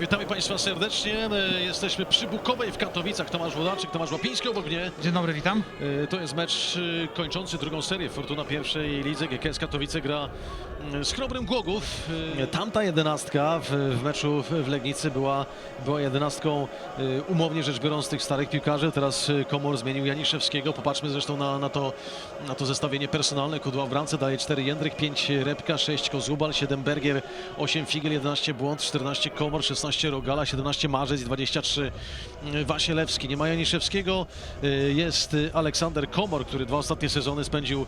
Witamy Państwa serdecznie. E, Jesteśmy przy Bukowej w Katowicach. Tomasz Włodarczyk, Tomasz Łapiński obok mnie. Dzień dobry, witam. E, To jest mecz e, kończący drugą serię. Fortuna pierwszej lidze. GKS Katowice gra mm, z Chrobrym Głogów. Tamta jedenastka w, w meczu w Legnicy była, była jedenastką umownie rzecz biorąc tych starych piłkarzy. Teraz Komor zmienił Janiszewskiego. Popatrzmy zresztą na, na, to, na to zestawienie personalne. Kudła w bramce daje 4 Jędryk, 5 Repka, 6 Kozubal, 7 Bergier, 8 Figel, 11 Błąd, 14 Komor, 16 Rogala, 17 Marzec i 23 Wasielewski. Nie ma Janiszewskiego, y, jest y, Aleksander Komor, który dwa ostatnie sezony spędził,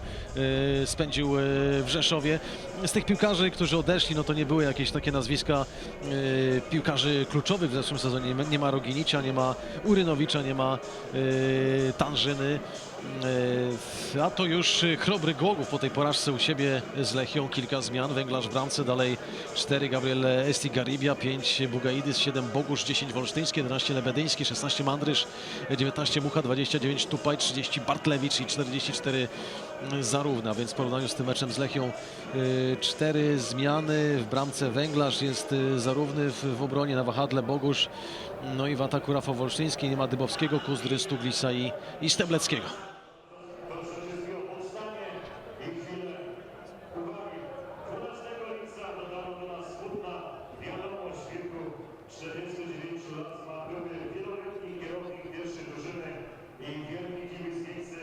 y, spędził y, w Rzeszowie. Z tych piłkarzy, którzy odeszli, no to nie były jakieś takie nazwiska y, piłkarzy kluczowych w zeszłym sezonie. Nie ma- Roginicia, nie ma Urynowicza, nie ma y, Tanżyny. Y, A to już y, Chrobry Głogów po tej porażce u siebie z Lechią. Kilka zmian. Węglarz w bramce, dalej 4 Gabriel Estigaribia, 5 Bugaidis, 7 Bogusz, 10 Wolsztyński, 11 Lebedyński, 16 Mandrysz, 19 Mucha, 29 Tupaj, 30 Bartlewicz i 44 Zarówna, więc w porównaniu z tym meczem z Lechią y, cztery zmiany. W bramce Węglarz jest zarówny w, w obronie na wahadle Bogusz, no i w ataku Rafał Wolsztyński. Nie ma Dybowskiego, Kuzdry, Stuglisa i, i Stebleckiego. Wiadomość w wieku 49 lat ma były wieloletni kierownik pierwszej drużyny i wierny kibic Gliwicy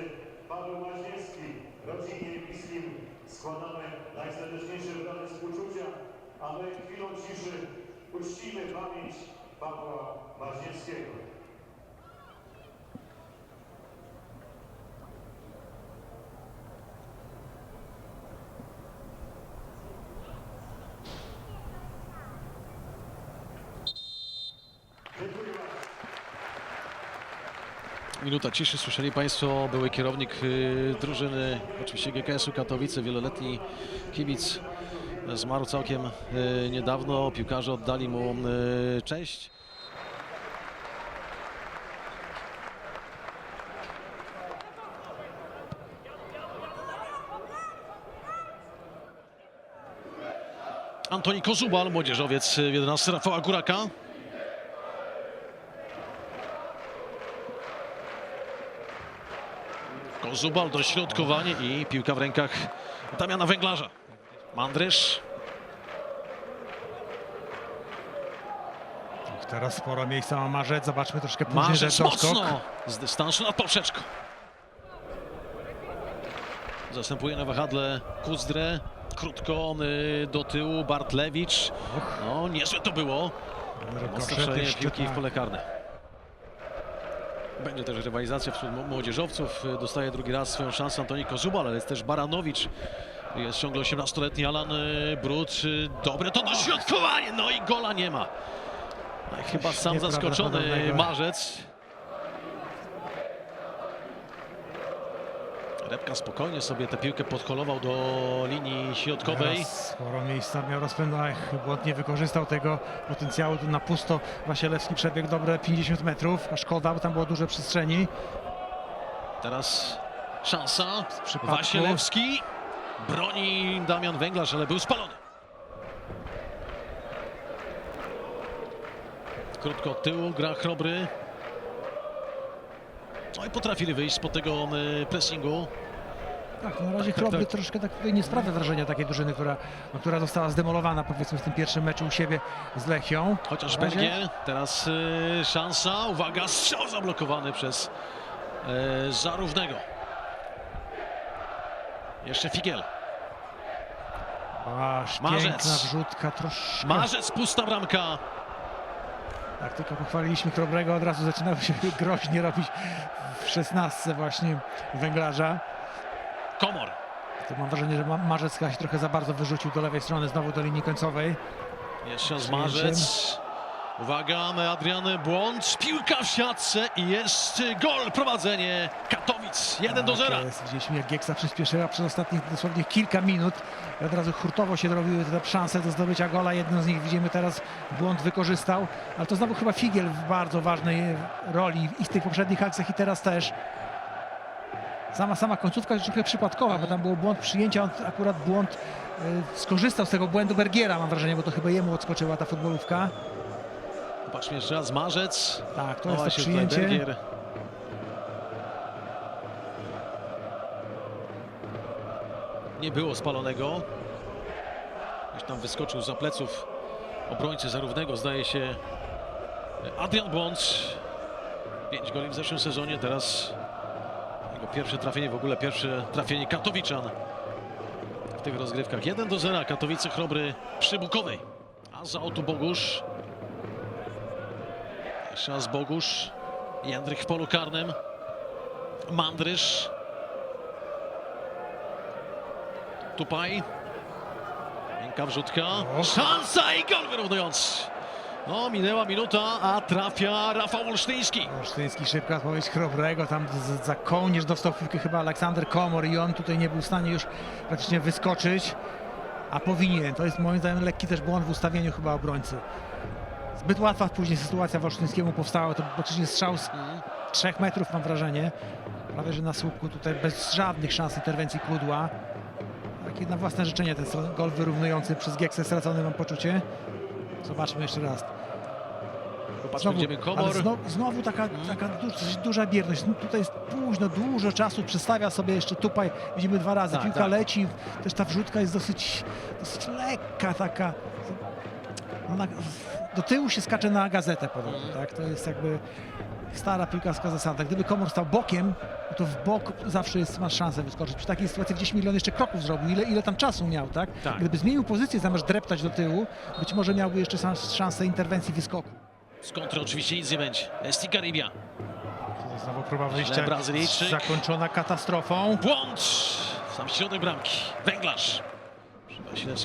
Paweł Maźniewski. Rodzinie i bliskim składamy najserdeczniejsze wyrazy współczucia, a my chwilą ciszy uczcimy pamięć Pawła Maźniewskiego. Minuta ciszy, słyszeli Państwo, były kierownik y, drużyny, oczywiście GKS-u Katowice, wieloletni kibic, zmarł całkiem y, niedawno, piłkarze oddali mu y, cześć. Antoni Kozubal, młodzieżowiec w 11 Rafała Góraka. Kozubal, dośrodkowanie i piłka w rękach Damiana Węglarza. Mandrysz, Teraz sporo miejsca ma Marzec. Zobaczmy troszkę później, Marzec że mocno z dystansu nad poprzeczką. Zastępuje na wahadle Kuzdrę. Krótko y, do tyłu Bartlewicz. No niezłe to było. Jeszcze, piłki w tak. pole karne. Będzie też rywalizacja wśród mł- młodzieżowców. Dostaje drugi raz swoją szansę Antoni Kozubal, ale jest też Baranowicz. Jest ciągle 18-letni Alan Brut. Y, Dobre to dośrodkowanie, no i gola nie ma. No Chyba sam zaskoczony. Marzec. Repka spokojnie sobie tę piłkę podkolował do linii środkowej. Teraz sporo miejsca miał rozpędzonych. Błąd nie wykorzystał tego potencjału. Na pusto Wasielewski przebiegł dobre 50 metrów. A szkoda, bo tam było dużo przestrzeni. Teraz szansa. Wasielewski. Broni Damian Węglarz, ale był spalony. Krótko od tyłu, gra Chrobry. No i potrafili wyjść spod tego e, pressingu. Tak, na razie tak, Chrobry tak. troszkę tak tutaj nie sprawia wrażenia takiej drużyny, która, no, która została zdemolowana powiedzmy w tym pierwszym meczu u siebie z Lechią. Chociaż Bergier, teraz e, szansa. Uwaga, strzał zablokowany przez e, Zarównego. Jeszcze Figiel. Aż Marzec. piękna wrzutka, troszkę. Marzec, pusta bramka. Tak, tylko pochwaliliśmy Chrobrego, od razu zaczynało się groźnie robić w szesnastce właśnie węglarza. Komor. Mam wrażenie, że Ma- Marzec chyba się trochę za bardzo wyrzucił do lewej strony, znowu do linii końcowej. Jeszcze raz. Marzec. Uwaga, Adrian Błąd, piłka w siatce i jest gol, prowadzenie Katowic, 1 do 0. Tak jest. Widzieliśmy jak Gieksa przyspieszyła przez ostatnich dosłownie kilka minut. I od razu hurtowo się robiły te szanse do zdobycia gola. Jedną z nich widzimy teraz, błąd wykorzystał. Ale to znowu chyba Figiel w bardzo ważnej roli i w tych poprzednich akcjach i teraz też. Sama, sama końcówka jest trochę przypadkowa, bo tam był błąd przyjęcia, on akurat błąd y, skorzystał z tego błędu Bergiera, mam wrażenie, bo to chyba jemu odskoczyła ta futbolówka. Patrzmy jeszcze raz, Marzec. Tak, to jest to przyjęcie. Nie było spalonego. Gdzieś tam wyskoczył za pleców obrońcy zarównego, zdaje się, Adrian Błąd. Pięć goli w zeszłym sezonie, teraz jego pierwsze trafienie, w ogóle pierwsze trafienie Katowiczan w tych rozgrywkach. 1 do 0, Katowice Chrobry przy Bukowej. A za Otu Bogusz. Raz Bogusz. Jędrych w polu karnym. Mandrysz. Tupaj. Miękka wrzutka. Szansa i gol wyrównujący. No, minęła minuta, a trafia Rafał Olsztyński. Olsztyński, szybka odpowiedź Chrobrego, tam za kołnierz dostał piłkę chyba Aleksander Komor i on tutaj nie był w stanie już praktycznie wyskoczyć, a powinien. To jest moim zdaniem lekki też błąd w ustawieniu chyba obrońcy. Zbyt łatwa później sytuacja Olsztyńskiemu powstała, to praktycznie strzał z trzech metrów mam wrażenie. Prawie, że na słupku tutaj bez żadnych szans interwencji Kudła. Takie na własne życzenie ten gol wyrównujący przez Gieksę stracony mam poczucie. Zobaczmy jeszcze raz. Gdzie ale znowu, znowu taka, taka du, duża bierność. No tutaj jest późno, dużo czasu przestawia sobie jeszcze Tupaj. Widzimy dwa razy, Tak, piłka tak. leci, też ta wrzutka jest dosyć, dosyć lekka taka. No na, do tyłu się skacze na gazetę podobno, Mhm. tak? To jest jakby stara piłkarska zasada. Gdyby Komor stał bokiem, no to w bok zawsze jest, masz szansę wyskoczyć. Przy takiej sytuacji gdzieś milion jeszcze kroków zrobił. Ile, ile tam czasu miał, tak? Tak. Gdyby zmienił pozycję zamiast dreptać do tyłu, być może miałby jeszcze szans- szansę interwencji wyskoku. Z kontry oczywiście nic nie będzie. Esti Garibia. Znowu próba wyjścia Brazylijczyk. zakończona katastrofą. Błąd! Sam środek bramki. Węglarz.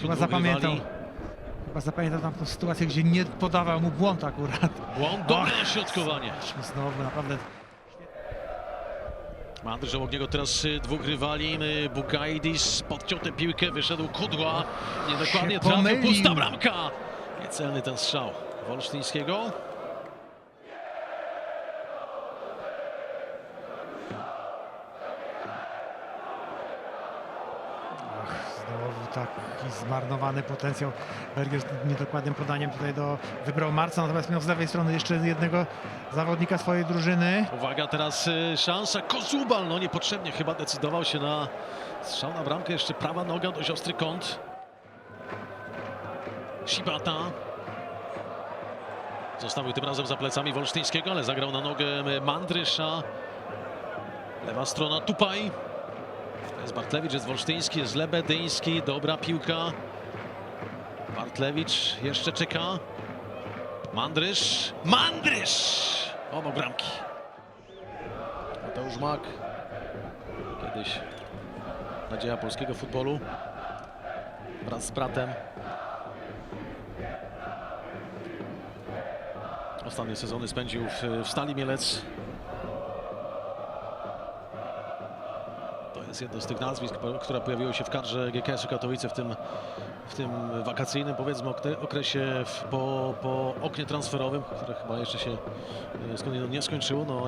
Chyba zapamiętał. rywali. Chyba zapamiętał tam tą sytuację, gdzie nie podawał mu błąd akurat. Błąd, dobre środkowanie. Patrzmy Znowu naprawdę Mandrze obok niego teraz y, dwóch rywali. y, Bugaidis podciął tę piłkę, wyszedł Kudła. Niedokładnie trafił, pusta bramka. Niecelny ten strzał Wolsztyńskiego. znowu zmarnowany potencjał. Berger z niedokładnym podaniem tutaj do wybrał Marca, natomiast miał z lewej strony jeszcze jednego zawodnika swojej drużyny. Uwaga, teraz y, szansa. Kozubal, no niepotrzebnie chyba decydował się na strzał na bramkę. Jeszcze prawa noga, dość ostry kąt. Shibata. Zostawił tym razem za plecami Wolsztyńskiego, ale zagrał na nogę Mandrysza. Lewa strona Tupaj. To jest Bartlewicz, jest Wolsztyński, jest Lebedyński. Dobra piłka. Bartlewicz jeszcze czeka. Mandrysz. Mandrysz! Obok bramki. Mateusz Mak. Kiedyś nadzieja polskiego futbolu. Wraz z bratem. Ostatnie sezony spędził w, w Stali Mielec. Jest jedno z tych nazwisk, które pojawiło się w kadrze GKS-u Katowice w tym, w tym wakacyjnym, powiedzmy, okre- okresie w, po, po oknie transferowym, które chyba jeszcze się e, nie skończyło. No,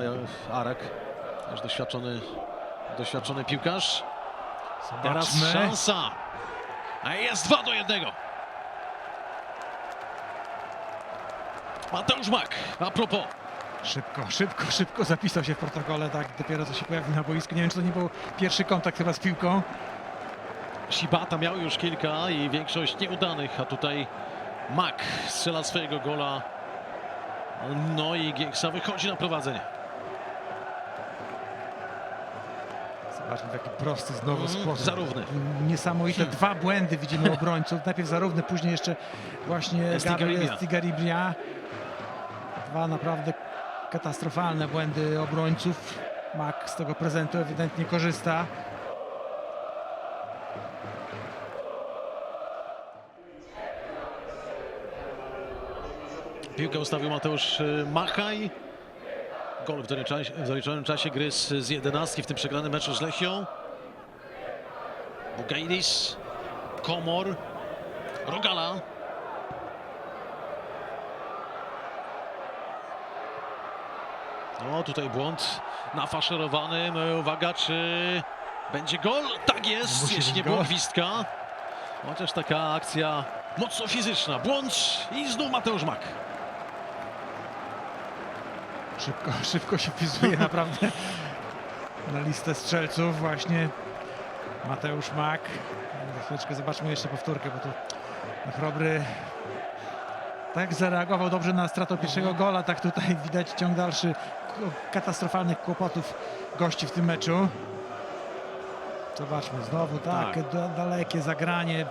Arek, też doświadczony, doświadczony piłkarz. Teraz szansa. A jest 2 do 1. Mateusz Mak, a propos. Szybko, szybko, szybko zapisał się w protokole, tak dopiero co się pojawił na boisku. Nie wiem, czy to nie był pierwszy kontakt chyba z piłką. Shibata miał już kilka i większość nieudanych, a tutaj Mak strzela swojego gola. No i Gieksa wychodzi na prowadzenie. Zobaczmy taki prosty znowu Mhm, sposób. zarówny. Niesamowite dwa błędy widzimy obrońców. Najpierw zarówny, później jeszcze właśnie Estigaribia. Dwa naprawdę katastrofalne błędy obrońców. Mak z tego prezentu ewidentnie korzysta. Piłkę ustawił Mateusz y, Machaj. Gol w zaliczonym w zaliczonym czasie gry z, z 11 w tym przegranym meczu z Lechią. Bugaidis, Komor, Rogala. No tutaj błąd nafaszerowany. Uwaga, czy będzie gol? Tak jest, Musi jeśli nie było gwizdka. Chociaż taka akcja mocno fizyczna. Błąd i znów Mateusz Mak. Szybko, szybko się wpisuje naprawdę na listę strzelców właśnie Mateusz Mak. Za chwileczkę zobaczmy jeszcze powtórkę, bo to Chrobry tak zareagował dobrze na stratę pierwszego gola, tak tutaj widać ciąg dalszy katastrofalnych kłopotów gości w tym meczu. Zobaczmy, znowu tak, Tak. Da, dalekie zagranie.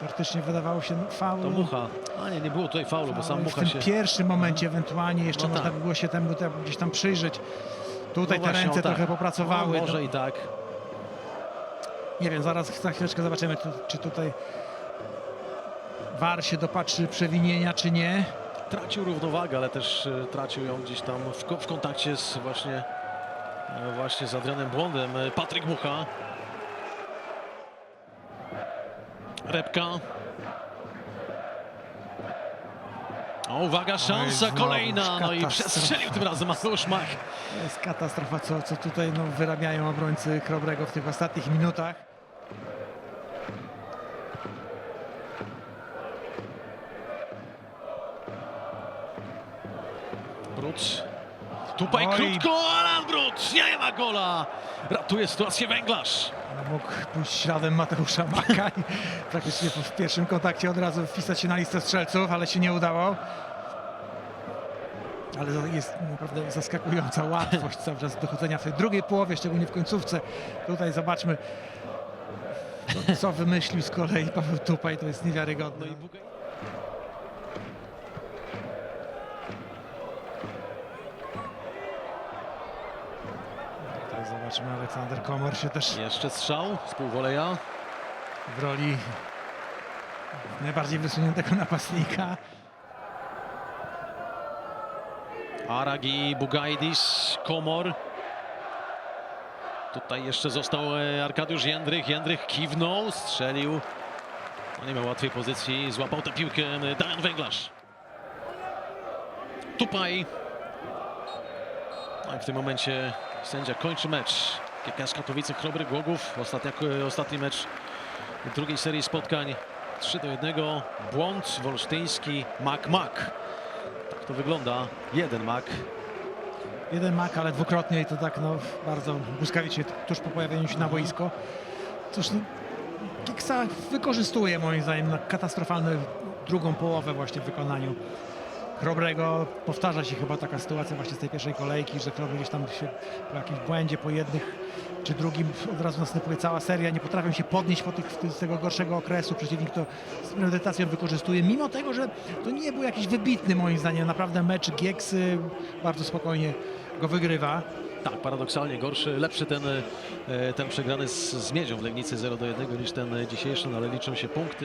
Praktycznie wydawało się faul. To Mucha. A nie, nie było tutaj faulu, bo sam Ale w Mucha tym się... pierwszym momencie ewentualnie jeszcze No można tak. by było się temu gdzieś tam przyjrzeć. Tutaj No te właśnie, ręce o tak. trochę popracowały. No, może No, i tak. nie wiem, zaraz za chwileczkę zobaczymy, czy tutaj VAR się dopatrzy przewinienia, czy nie. Tracił równowagę, ale też e, tracił ją gdzieś tam w, w kontakcie z właśnie, e, właśnie z Adrianem Błądem. E, Patryk Mucha. Repka. O, uwaga, szansa znowu kolejna. No i przestrzelił tym razem Mateusz Mach. To jest katastrofa, co, co tutaj no, wyrabiają obrońcy Krobrego w tych ostatnich minutach. Brut. Tupaj Oj. krótko, Alan Brut. Nie ma gola. Ratuje sytuację węglarz. No, mógł pójść śladem Mateusza Maka i praktycznie w pierwszym kontakcie od razu wpisać się na listę strzelców, ale się nie udało. Ale to jest naprawdę zaskakująca łatwość cały czas dochodzenia w tej drugiej połowie, szczególnie w końcówce. Tutaj zobaczmy, co, co wymyślił z kolei Paweł Tupaj, to jest niewiarygodne. Zobaczmy, Aleksander Komor się też Jeszcze strzał z półwoleja. w roli najbardziej wysuniętego napastnika. Aragi, Bugajdis, Komor. Tutaj jeszcze został e, Arkadiusz Jędrych. Jędrych kiwnął, strzelił. No nie miał łatwej pozycji, złapał tę piłkę e, Damian Węglarz. Tupaj. I w tym momencie sędzia kończy mecz. GKS Katowice, Chrobry Głogów. Ostatnia, ostatni mecz drugiej serii spotkań. 3 do 1. Błąd wolsztyński, Mak-Mak. Tak to wygląda. Jeden mak. Jeden mak, ale dwukrotnie i to tak no, bardzo błyskawicznie tuż po pojawieniu się na boisko. Cóż, no, Kiksa wykorzystuje moim zdaniem na katastrofalną drugą połowę właśnie w wykonaniu Chrobrego. Powtarza się chyba taka sytuacja właśnie z tej pierwszej kolejki, że Chrobry gdzieś tam się po jakimś błędzie, po jednych czy drugim od razu następuje cała seria, nie potrafią się podnieść po tych, z tego gorszego okresu. Przeciwnik to z premedytacją wykorzystuje, mimo tego, że to nie był jakiś wybitny moim zdaniem, naprawdę mecz Gieksy bardzo spokojnie go wygrywa. Tak, paradoksalnie gorszy, lepszy ten, e, ten przegrany z, z Miedzią w Legnicy 0 do 1 niż ten dzisiejszy, no ale liczą się punkty.